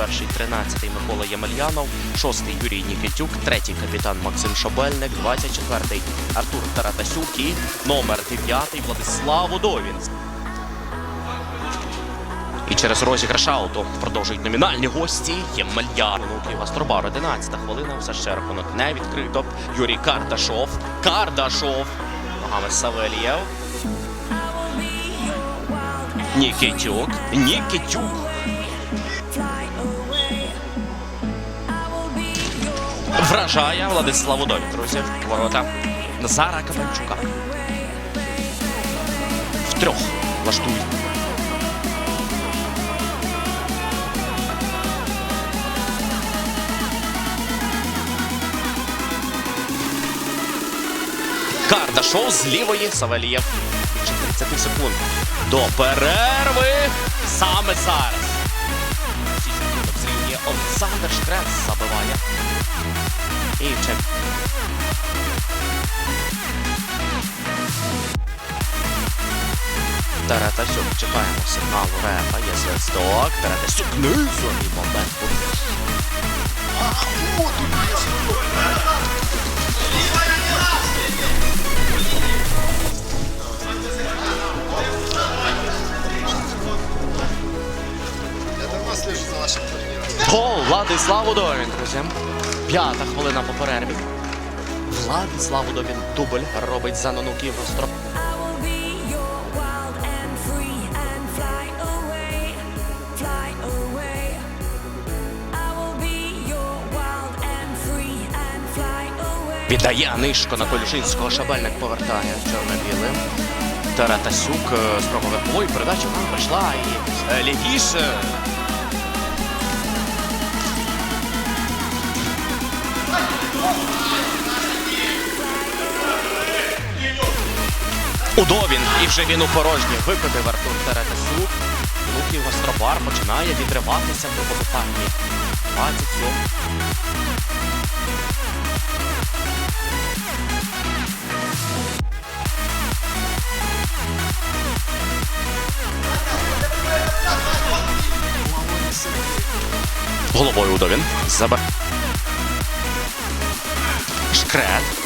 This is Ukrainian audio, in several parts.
21-й, 13-й Микола Ємельянов, 6-й Юрій Нікітюк, 3-й капітан Максим Шабельник, 24-й Артур Таратасюк і номер 9-й Владислав Удовін. І через розіграш ауту продовжують номінальні гості Ємельян. Києва Стробар, 11 хвилина. Все ще рахунок не відкрито. Юрій Кардашов. Кардашов. Ногами Савельєв. Нікітюк. Нікітюк. Вражає Владислав Удові, друзі. Ворота Назара Кабанчука. Втрьох влаштують. Кардашов з лівої Савельєв. Більше 30 секунд. До перерви. Саме зараз. Олександр Шкрет забиває. І чек. Таратасюк. Чекаємо сигналу рефа. Є свисток. Таратасюк. І момент. Владислав Удовін, друзі. П'ята хвилина по перерві. Владислав Удовін дубль робить за fly away. Віддає нишко на Колюшинського. Шабельник повертає чорно-білим. Таратасюк е, спроба верхової передачі вона прийшла і е, лівіше. Удовін, і вже він у порожній викотив Артур Таратасюк. Луків Гастробар починає відриватися в другому таймі. 27. Головою Удовін. Забар. Шкрет.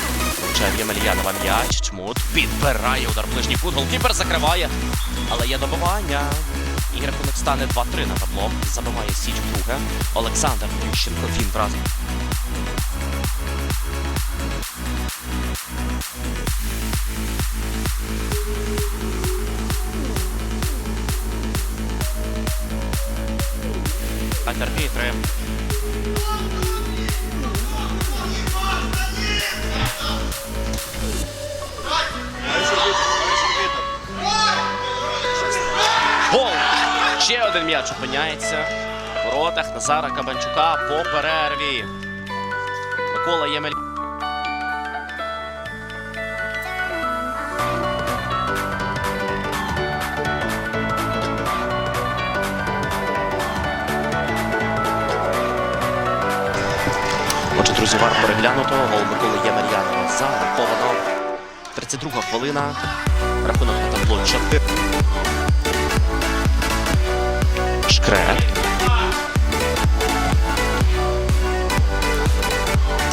Влучає в Ємельянова м'яч. Чмут. Підбирає удар ближній кут. Голкіпер закриває. Але є добивання. І рахунок стане 2-3 на табло. Забиває Січ вдруге. Олександр Ющенко. Він вразив. Арбітри. Ще один м'яч опиняється. В воротах Назара Кабанчука по перерві. Микола Ємель. Отже, друзі, варто переглянуто. Гол Миколи Ємельянова зараховано. 32 хвилина. Рахунок на табло 4. Шкрет.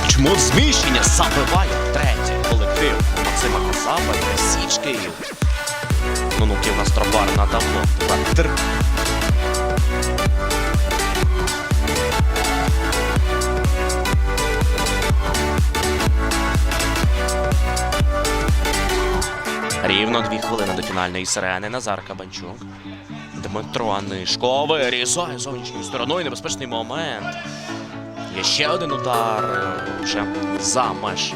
Чому зміщення забиває третій колектив Максима Козаба і Січ Київ. Нунуків на стробар на табло. 2-3. Рівно дві хвилини до фінальної сирени. Назар Кабанчук. Дмитро Анишко вирізає зовнішньою стороною. Небезпечний момент. Є ще один удар е, вже за меж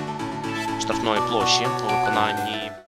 штрафної площі у виконанні